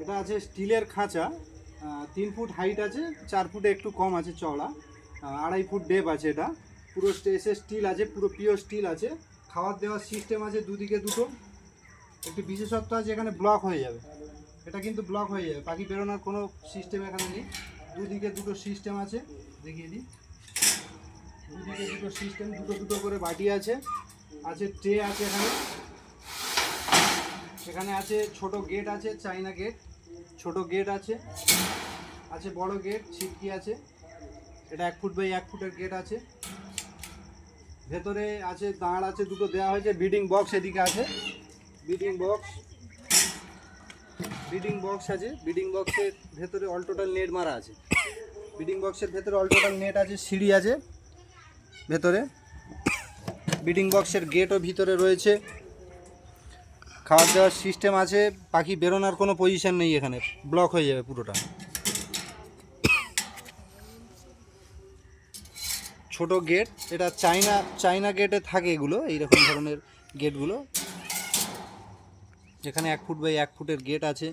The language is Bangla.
এটা আছে স্টিলের খাঁচা তিন ফুট হাইট আছে, চার ফুটে একটু কম আছে চওড়া আড়াই ফুট ডেপ আছে এটা। পুরো এসে স্টিল আছে, পুরো পিওর স্টিল আছে। খাবার দেওয়ার সিস্টেম আছে দুদিকে দুটো। একটি বিশেষত্ব আছে, এখানে ব্লক হয়ে যাবে। এটা কিন্তু ব্লক হয়ে যাবে। পাখি বেরোনোর কোনো সিস্টেম এখানে নেই। দুদিকে দুটো সিস্টেম আছে। দেখিয়ে দিই। দুদিকে দুটো সিস্টেম দুটো দুটো করে বাটি আছে। আছে ট্রে আছে এখানে। এখানে আছে, ছোট গেট আছে, চাইনা গেট ছোট গেট আছে আছে, বড় গেট ছিটকি আছে, এটা এক ফুট বাই এক ফুটের গেট আছে। ভেতরে আছে, দাঁড় আছে, দুটো দেওয়া হয়েছে বিডিং বক্স এদিকে আছে বিডিং বক্স বিডিং বক্স আছে বিডিং বক্সের ভেতরে অল টোটাল নেট মারা আছে। বিডিং বক্সের ভেতরে অল টোটাল নেট আছে, সিঁড়ি আছে, ভেতরে। বিডিং বক্সের গেটও ভিতরে রয়েছে। খাবার দেওয়ার সিস্টেম আছে পাখি বেরোনোর কোনো পজিশান নেই এখানে। ব্লক হয়ে যাবে পুরোটা। ছোট গেট এটা চাইনা চাইনা গেটে থাকে এগুলো, এইরকম ধরনের গেটগুলো যেখানে এক ফুট বাই এক ফুটের গেট আছে।